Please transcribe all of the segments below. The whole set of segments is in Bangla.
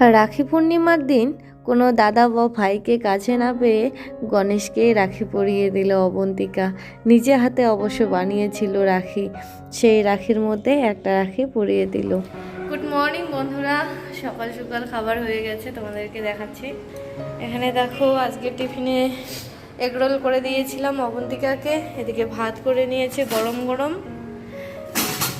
রাখি পূর্ণিমার দিন কোনো দাদা বা ভাইকে কাছে না পেয়ে গণেশকে রাখি পরিয়ে দিল অবন্তিকা। নিজে হাতে অবশ্য বানিয়েছিল রাখি। সেই রাখির মধ্যে একটা রাখি পরিয়ে দিল। গুড মর্নিং বন্ধুরা। সকাল সকাল খাবার হয়ে গেছে, তোমাদেরকে দেখাচ্ছি। এখানে দেখো, আজকে টিফিনে এগরোল করে দিয়েছিলাম অবন্তিকাকে। এদিকে ভাত করে নিয়েছে গরম গরম।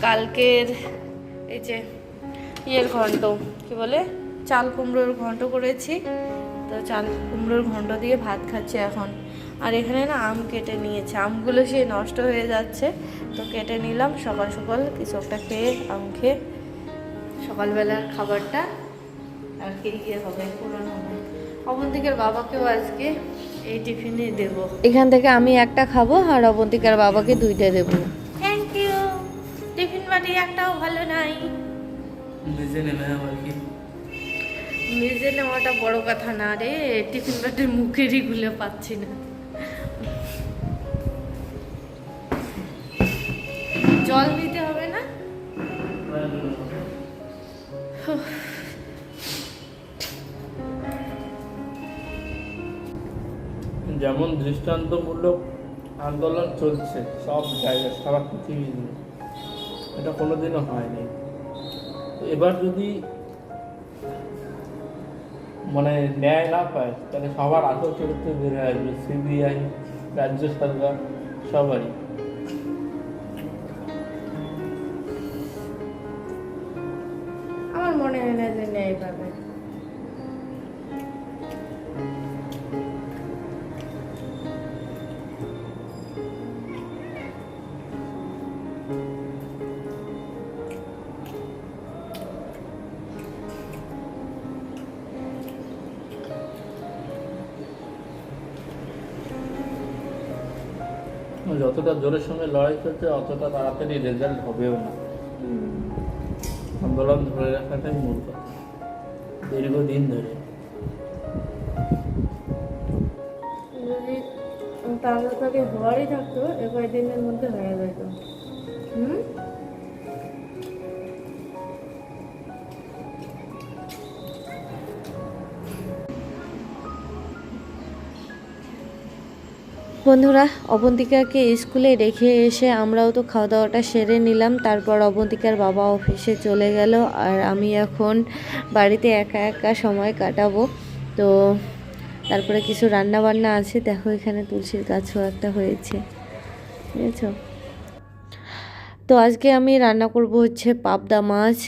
কালকের এই যে ইয়ের ঘন্ট, কি বলে? চাল কুমড়োর ঘন্ট করেছি। তো চাল কুমড়োর ঘন্ট দিয়ে ভাত খাচ্ছি এখন। আর এখানে না আম কেটে নিয়েছে। আমগুলো সে নষ্ট হয়ে যাচ্ছে। তো কেটে নিলাম। সকাল সকাল কিছু একটা খেয়ে আম খেয়ে সকালবেলার খাবারটা আর কি ইয়ে হবে, পূরণ হবে। অবন্তিকার বাবাকেও আজকে এই টিফিনে দেব। এখান থেকে আমি একটা খাব আর অবন্তিকার বাবাকে দুইটা দেবো। থ্যাংক ইউ টিফিন বাটি একটাও ভালো নাই। নিজে নেমে আবার কি? নিজে নেওয়াটা বড় কথা না রে, টিফিন বাটির মুখেরই গুলো পাচ্ছি না। জল দিতে হবে না? যেমন দৃষ্টান্তমূলক আন্দোলন চলছে, সব জায়গায়, সারা পৃথিবী এটা কোনোদিনও হয়নি। এবার যদি মানে ন্যায় না পায় তাহলে সবার আসল চরিত্র বেড়ে আসবে সিবিআই রাজ্য সরকার সবারই। যতটা জোরের সঙ্গে লড়াই চলছে, অতটা তাড়াতাড়ি রেজাল্ট হবেও না। আন্দোলন ধরে রাখাটাই মূল কথা। দীর্ঘদিন ধরে। যদি তাকে হওয়ারই থাকতো, এ কয়েকদিনের মধ্যে হয়ে যেত। হুম? বন্ধুরা, অবন্তিকাকে স্কুলে রেখে এসে আমরাও তো খাওয়া দাওয়াটা সেরে নিলাম। তারপর অবন্তিকার বাবা অফিসে চলে গেল আর আমি এখন বাড়িতে একা একা সময় কাটাবো। তো তারপরে কিছু রান্না বান্না আছে। দেখো এখানে তুলসীর গাছও একটা হয়েছে। বুঝেছ? তো আজকে আমি রান্না করব হচ্ছে পাবদা মাছ।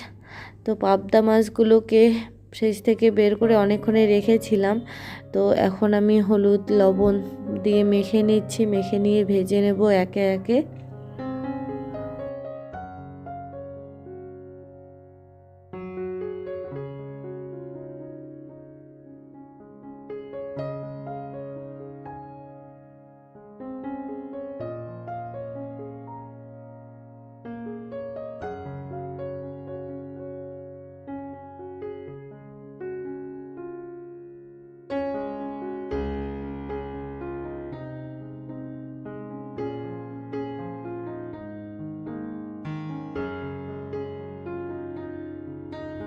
তো পাবদা মাছগুলোকে ফ্রিজ থেকে বের করে অনেকক্ষণে রেখেছিলাম। তো এখন আমি হলুদ লবণ দিয়ে মেখে নিচ্ছি, মেখে নিয়ে ভেজে নেব একে একে।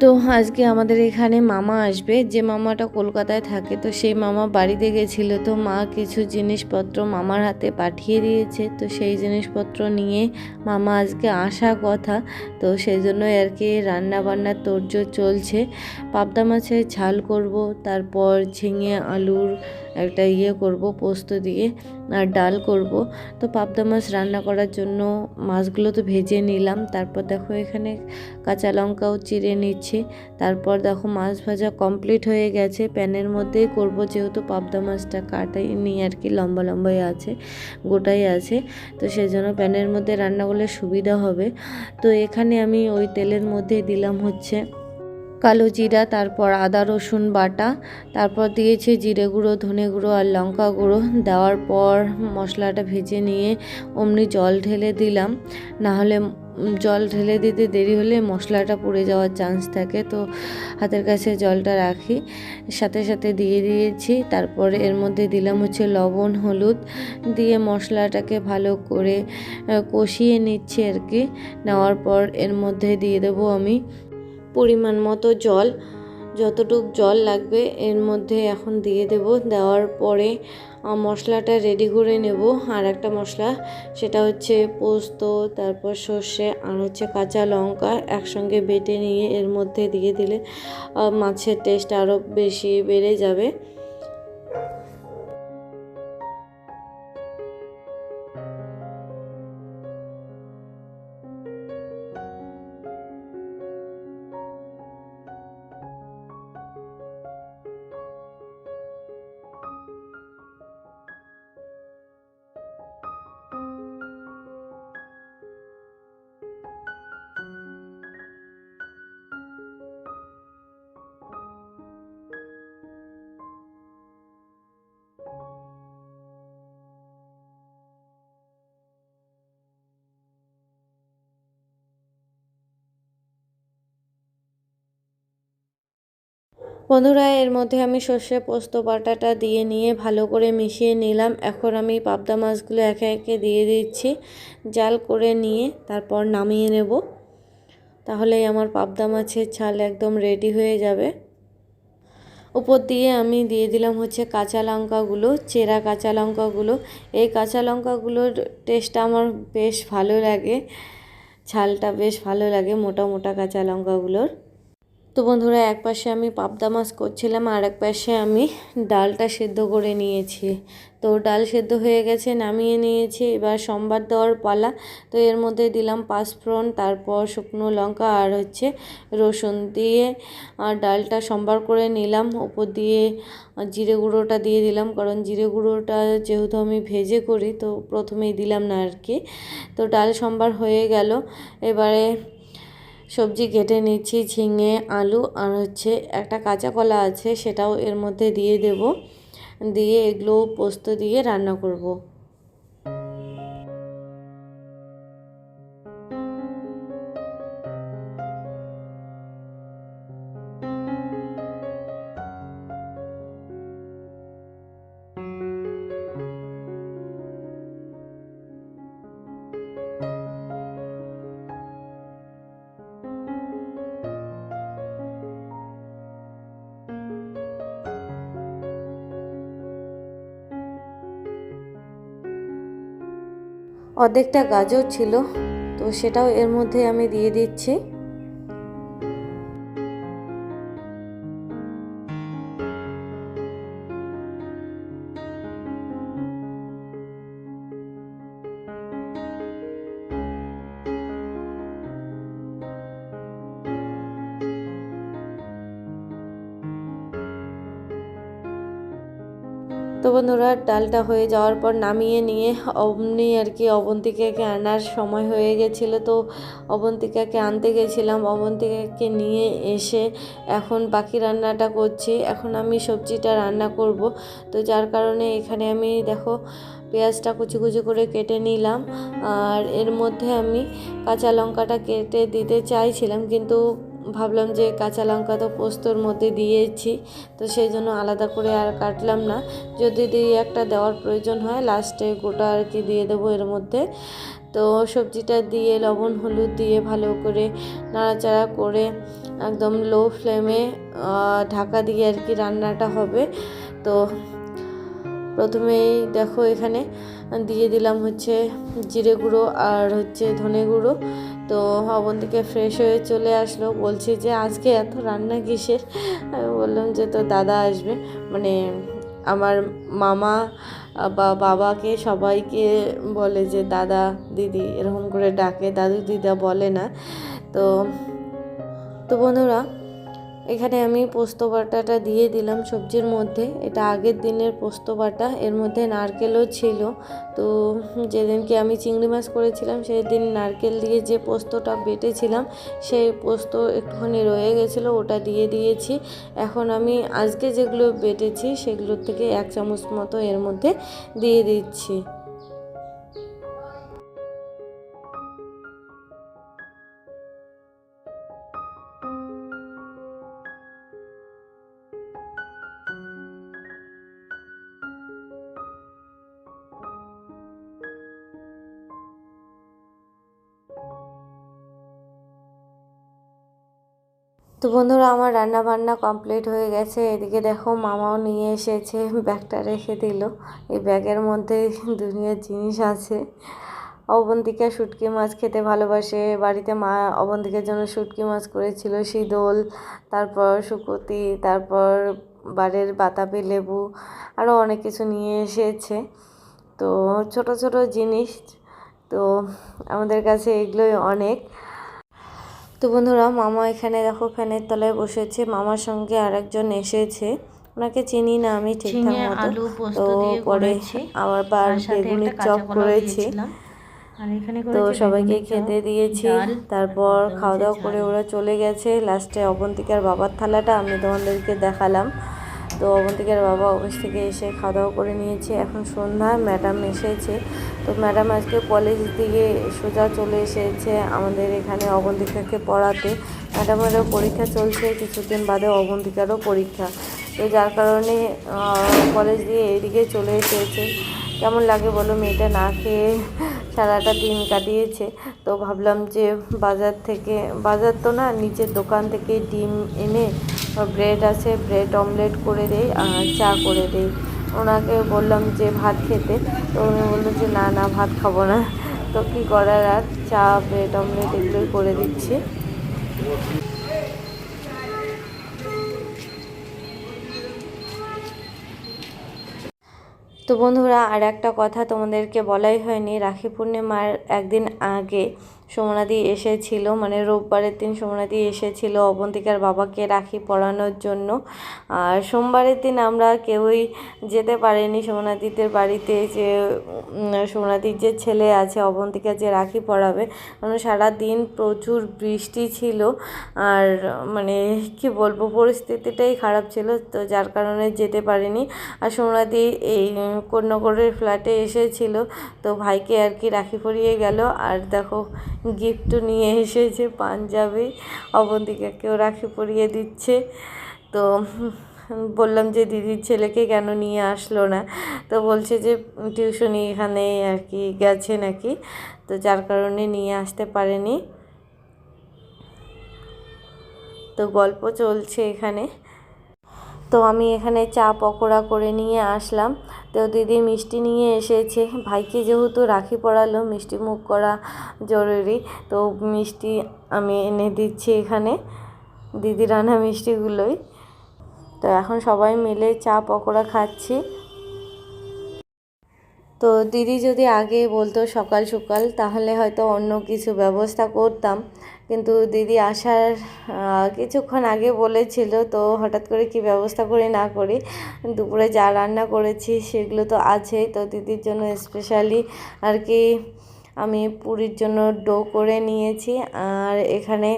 তো আজকে আমাদের এখানে মামা আসবে। যে মামাটা কলকাতায় থাকে, তো সেই মামা বাড়িতে গেছিল। তো মা কিছু জিনিসপত্র মামার হাতে পাঠিয়ে দিয়েছে। তো সেই জিনিসপত্র নিয়ে মামা আজকে আসা কথা। তো সেই জন্যই আর কি রান্নাবান্নার বান্নার তোড়জোড় চলছে। পাবদা মাছের ঝাল করব, তারপর ঝিঙে, আলুর একটা ইয়ে করব, পোস্ত দিয়ে আর ডাল করব। তো পাবদা মাছ রান্না করার জন্য মাছগুলো তো ভেজে নিলাম। তারপর দেখো এখানে কাঁচা লঙ্কাও চিড়ে নিচ্ছি। তারপর দেখো মাছ ভাজা কমপ্লিট হয়ে গেছে। প্যানের মধ্যেই করব যেহেতু পাবদা মাছটা কাটাই নি আর কি, লম্বা লম্বাই আছে, গোটাই আছে। তো সেই জন্য প্যানের মধ্যে রান্না করলে সুবিধা হবে। তো এখানে আমি ওই তেলের মধ্যে দিলাম হচ্ছে কালো জিরা, তারপর আদা, রসুন বাটা, তারপর দিয়েছি জিরে গুঁড়ো, ধনে গুঁড়ো আর লঙ্কা গুঁড়ো। দেওয়ার পর মশলাটা ভেজে নিয়ে অমনি জল ঢেলে দিলাম। না হলে জল ঢেলে দিতে দেরি হলে মশলাটা পুড়ে যাওয়ার চান্স থাকে, তো হাতের কাছে জলটা রাখি। সাথে সাথে দিয়ে দিয়েছি, তারপর এর মধ্যে দিলাম হচ্ছে লবণ, হলুদ। দিয়ে মশলাটাকে ভালো করে কষিয়ে নিচ্ছি আর কি। নেওয়ার পর এর মধ্যে দিয়ে দেবো আমি পরিমাণ মতো জল, যতটুক জল লাগবে এর মধ্যে এখন দিয়ে দেব। দেওয়ার পরে মশলাটা রেডি করে নেব। আর একটা মশলা, সেটা হচ্ছে পোস্ত, তারপর সর্ষে, আর হচ্ছে কাঁচা লঙ্কা একসঙ্গে বেটে নিয়ে এর মধ্যে দিয়ে দিলে মাছের টেস্ট আরও বেশি বেড়ে যাবে। বন্ধুরা, এর মধ্যে আমি সর্ষে পোস্ত বাটাটা দিয়ে নিয়ে ভালো করে মিশিয়ে নিলাম। এখন আমি পাবদা মাছগুলো একে একে দিয়ে দিচ্ছি। জাল করে নিয়ে তারপর নামিয়ে নেব। তাহলেই আমার পাবদা মাছের ঝাল একদম রেডি হয়ে যাবে। উপর দিয়ে আমি দিয়ে দিলাম হচ্ছে কাঁচা লঙ্কাগুলো, চেরা কাঁচা লঙ্কাগুলো। এই কাঁচা লঙ্কাগুলোর টেস্টটা আমার বেশ ভালো লাগে। ছালটা বেশ ভালো লাগে মোটা মোটা কাঁচা লঙ্কাগুলোর। তো বন্ধুরা, এক পাশে আমি পাবদা মাছ করছিলাম, আর এক পাশে আমি ডালটা সেদ্ধ করে নিয়েছি। তো ডাল সেদ্ধ হয়ে গেছে, নামিয়ে নিয়েছি। এবার সম্বার দেওয়ার পালা, তো এর মধ্যে দিলাম পাঁচফোড়ন, তারপর শুকনো লঙ্কা, আর হচ্ছে রসুন দিয়ে, আর ডালটা সম্বার করে নিলাম। ওপর দিয়ে জিরে গুঁড়োটা দিয়ে দিলাম, কারণ জিরে গুঁড়োটা যেহেতু আমি ভেজে করি, তো প্রথমেই দিলাম না আর কি। তো ডাল সম্বার হয়ে গেল। এবারে সবজি কেটে নিচ্ছি, ঝিঙে, আলু আর হচ্ছে একটা কাঁচা কলা আছে সেটাও এর মধ্যে দিয়ে দেব দিয়ে এগুলো পোস্ত দিয়ে রান্না করব। অর্ধেকটা গাজর ছিল তো সেটাও এর মধ্যে আমি দিয়ে দিচ্ছি। তো বন্ধুরা, ডালটা হয়ে যাওয়ার পর নামিয়ে নিয়ে অমনি আর কি অবন্তিকাকে আনার সময় হয়ে গেছিল। তো অবন্তিকাকে আনতে গেছিলাম। অবন্তিকাকে নিয়ে এসে এখন বাকি রান্নাটা করছি। এখন আমি সবজিটা রান্না করব। তো যার কারণে এখানে আমি দেখো পেঁয়াজটা কুচি কুচি করে কেটে নিলাম। আর এর মধ্যে আমি কাঁচা লঙ্কাটা কেটে দিতে চাইছিলাম, কিন্তু ভাবলাম যে কাঁচা লঙ্কা তো পোস্তর মধ্যে দিয়েছি, তো সেই জন্য আলাদা করে আর কাটলাম না। যদি দিই একটা দেওয়ার প্রয়োজন হয়, লাস্টে গোটা আর কি দিয়ে দেবো এর মধ্যে। তো সবজিটা দিয়ে লবণ, হলুদ দিয়ে ভালো করে নাড়াচাড়া করে একদম লো ফ্লেমে ঢাকা দিয়ে আর কি রান্নাটা হবে। তো প্রথমেই দেখো এখানে দিয়ে দিলাম হচ্ছে জিরে গুঁড়ো আর হচ্ছে ধনে গুঁড়ো। তো হবন থেকে ফ্রেশ হয়ে চলে আসলো। বলছি যে, আজকে এত রান্না কিসের? আমি বললাম যে তো দাদা আসবে। মানে আমার মামা বা বাবাকে সবাইকে বলে যে, দাদা, দিদি, এরকম করে ডাকে। দাদু, দিদা বলে না। তো তো বন্ধুরা এখানে আমি পোস্ত বাটাটা দিয়ে দিলাম সবজির মধ্যে। এটা আগের দিনের পোস্ত বাটা, এর মধ্যে নারকেলও ছিল। তো যেদিনকে আমি চিংড়ি মাছ করেছিলাম সেই দিন নারকেল দিয়ে যে পোস্তটা বেটেছিলাম, সেই পোস্ত একটুখানি রয়ে গেছিল, ওটা দিয়ে দিয়েছি। এখন আমি আজকে যেগুলো বেটেছি, সেগুলোর থেকে এক চামচ মতো এর মধ্যে দিয়ে দিচ্ছি। তো বন্ধুরা, আমার রান্না বান্না কমপ্লিট হয়ে গেছে। এদিকে দেখো, মামাও নিয়ে এসেছে, ব্যাগটা রেখে দিল। এই ব্যাগের মধ্যে দুনিয়ার জিনিস আছে। অবন্তিকা শুটকি মাছ খেতে ভালোবাসে। বাড়িতে মা অবন্তিকার জন্য শুটকি মাছ করেছিল শীদল তারপর শুকতি, তারপর বাড়ির বাতাবি লেবু আরও অনেক কিছু নিয়ে এসেছে। তো ছোট ছোট জিনিস, তো আমাদের কাছে এগুলোই অনেক। তো বন্ধুরা মামা এখানে দেখো ফ্যানের তলায় বসেছে। মামার সঙ্গে আরেকজন এসেছে। ওনাকে চিনি না আমি ঠিকঠাক মতো। তো পরে আবার সাথে বেগুনের চপ করেছি। এখানে তো সবাইকে খেতে দিয়েছি। তারপর খাওয়া দাওয়া করে ওরা চলে গেছে। লাস্টে অবন্তিকার বাবার থালাটা আমি তোমাদেরকে দেখালাম। তো অবন্তিকার বাবা অফিস থেকে এসে খাওয়া দাওয়া করে নিয়েছে। এখন সন্ধ্যা ম্যাডাম এসেছে। তো ম্যাডাম আজকে কলেজ দিয়ে সোজা চলে এসেছে আমাদের এখানে অবন্তিকাকে পড়াতে। ম্যাডামেরও পরীক্ষা চলছে, কিছুদিন বাদে অবন্তিকারও পরীক্ষা। তো যার কারণে কলেজ দিয়ে এদিকে চলে এসেছে। কেমন লাগে বলো, মেয়েটা না খেয়ে সারাটা দিন কাটিয়েছে। তো ভাবলাম যে বাজার থেকে, বাজার তো না, নিচের দোকান থেকে ডিম এনে, ব্রেড আছে, ব্রেড অমলেট করে দেই আর চা করে দেই। ওনাকে বললাম যে ভাত খেতে। তো উনি বলল যে, না না, ভাত খাব না। তো কী করার আর? চা, ব্রেড, অমলেট এগুলোই করে দিচ্ছি। তো বন্ধুরা, আর একটা কথা তোমাদেরকে বলাই হয়নি। রাখি পূর্ণিমার একদিন আগে সোমনাদি এসেছিল মানে রোববারের দিন সোমনাদি এসেছিল অবন্তিকার বাবাকে রাখি পরানোর জন্য। আর সোমবারের দিন আমরা কেউই যেতে পারিনি সোমনাদিদের বাড়িতে যে সোমনাদির যে ছেলে আছে, অবন্তিকা যে রাখি পরাবে। কারণ সারা দিন প্রচুর বৃষ্টি ছিল। আর মানে কি বলব, পরিস্থিতিটাই খারাপ ছিল, তো যার কারণে যেতে পারিনি। আর সোমনাদি এই কন্যাগড়ের ফ্ল্যাটে এসেছিল, তো ভাইকে আর কি রাখি পরিয়ে গেল। আর দেখো গিফটও নিয়ে এসেছে, পাঞ্জাবি। অবন্তিকাকেও রাখি পরিয়ে দিচ্ছে। তো বললাম যে দিদির ছেলেকে কেন নিয়ে আসলো না? তো বলছে যে টিউশনি এখানে আর কি গেছে নাকি? তো যার কারণে নিয়ে আসতে পারেনি। তো গল্প চলছে এখানে। তো আমি এখানে চা পকোড়া করে নিয়ে আসলাম। তো দিদি মিষ্টি নিয়ে এসেছে। ভাইকে যেহেতু রাখি পড়ালো মিষ্টি মুখ করা জরুরি, তো মিষ্টি আমি এনে দিচ্ছি এখানে দিদি রান্না মিষ্টিগুলোই। তো এখন সবাই মিলে চা পকোড়া খাচ্ছি। তো দিদি যদি আগে বলতো সকাল সকাল, তাহলে হয়তো অন্য কিছু ব্যবস্থা করতাম। কিন্তু দিদি আসার কিছুক্ষণ আগে বলেছিল, তো হঠাৎ করে কি ব্যবস্থা করি না করি দুপুরে যা রান্না করেছি সেগুলো তো আছেই। তো দিদির জন্য স্পেশালি আর কি আমি পুরীর জন্য ডো করে নিয়েছি। আর এখানে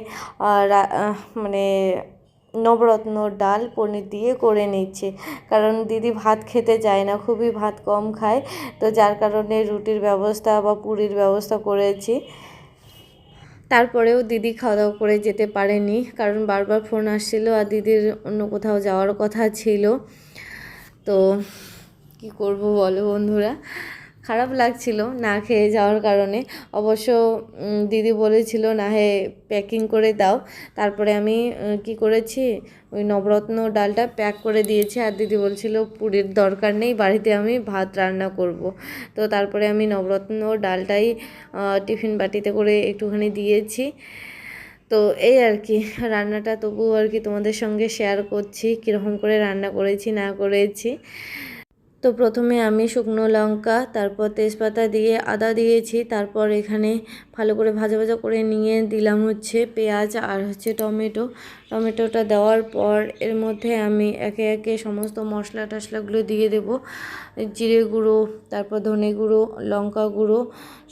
মানে নবরত্ন ডাল পনির দিয়ে করে নিচ্ছে। কারণ দিদি ভাত খেতে চায় না, খুবই ভাত কম খায়। তো যার কারণে রুটির ব্যবস্থা বা পুরীর ব্যবস্থা করেছি। তারপরেও দিদি খাওয়া দাওয়া করে যেতে পারেনি, কারণ বারবার ফোন আসছিল আর দিদির অন্য কোথাও যাওয়ার কথা ছিল। তো কি করব বলো বন্ধুরা? খারাপ লাগছিল না খেয়ে যাওয়ার কারণে। অবশ্য দিদি বলেছিল, না, হে প্যাকিং করে দাও। তারপরে আমি কি করেছি? ওই নবরত্ন ডালটা প্যাক করে দিয়েছি। আর দিদি বলছিল, পুরীর দরকার নেই, বাড়িতে আমি ভাত রান্না করব। তো তারপরে আমি নবরত্ন ডালটাই টিফিন বাটিতে করে একটুখানি দিয়েছি। তো এই আর কি, রান্নাটা তবুও আর কি তোমাদের সঙ্গে শেয়ার করছি, কীরকম করে রান্না করেছি, না করেছি। তো প্রথমে আমি শুকনো লঙ্কা, তারপর তেজপাতা দিয়ে আদা দিয়েছি, তারপর এখানে ভালো করে ভাজা ভাজা করে নিয়ে দিলাম হচ্ছে পেঁয়াজ আর হচ্ছে টমেটো। টমেটোটা দেওয়ার পর এর মধ্যে আমি একে একে সমস্ত মশলা টশলাগুলো দিয়ে দেব। জিরে গুঁড়ো, তারপর ধনে গুঁড়ো, লঙ্কা গুঁড়ো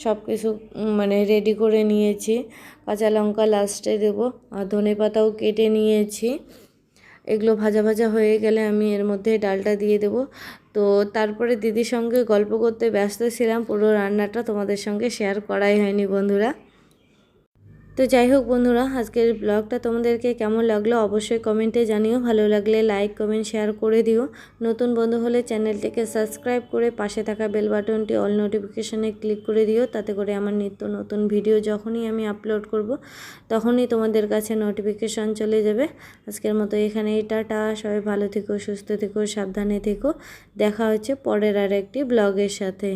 সব কিছু মানে রেডি করে নিয়েছি। কাঁচা লঙ্কা লাস্টে দেবো। আর ধনে পাতাও কেটে নিয়েছি। এগুলো ভাজা ভাজা হয়ে গেলে আমি এর মধ্যে ডালটা দিয়ে দেবো। তো তারপরে দিদির সঙ্গে গল্প করতে ব্যস্ত ছিলাম, পুরো রান্নাটা তোমাদের সঙ্গে শেয়ার করাই হয়নি বন্ধুরা। তো যাই হোক বন্ধুরা, আজকের ব্লগটা তোমাদেরকে কেমন লাগল অবশ্যই কমেন্টে জানিও। ভালো লাগলে লাইক, কমেন্ট, শেয়ার করে দিও। নতুন বন্ধু হলে চ্যানেলটিকে সাবস্ক্রাইব করে পাশে থাকা বেল বাটনটি অল নোটিফিকেশানে ক্লিক করে দিও, তাতে করে আমার নিত্য নতুন ভিডিও যখনই আমি আপলোড করব, তখনই তোমাদের কাছে নোটিফিকেশান চলে যাবে। আজকের মতো এখানেই টাটা। সবাই ভালো থেকো, সুস্থ থেকো, সাবধানে থেকো। দেখা হচ্ছে পরের আর একটি ব্লগের সাথে।